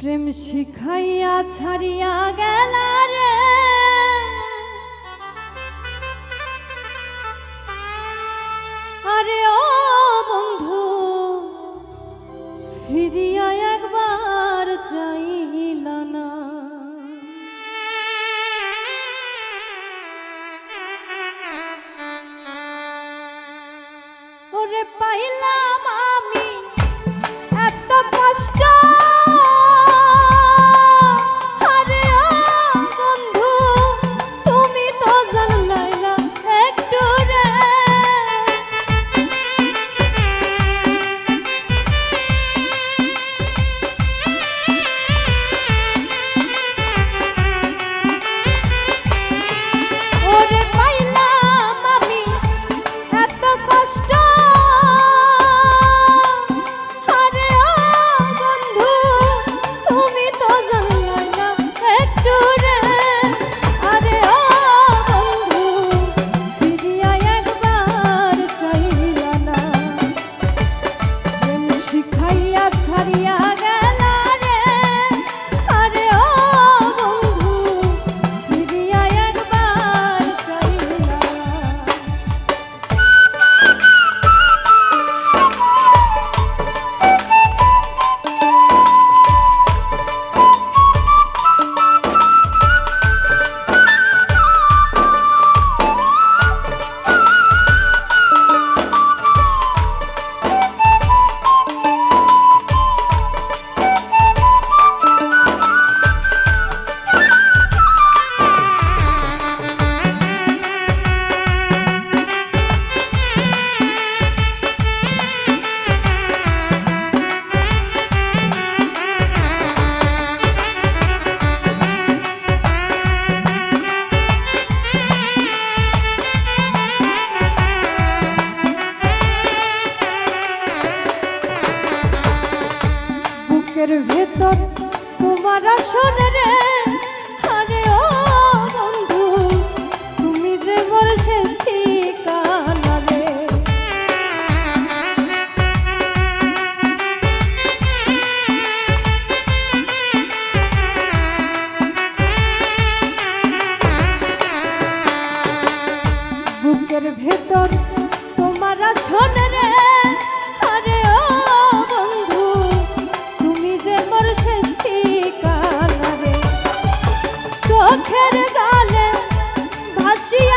প্রেম শিখাইয়া ছাড়িয়া গেল রে। বুকের ভেতর তোমার আসনে রে। 心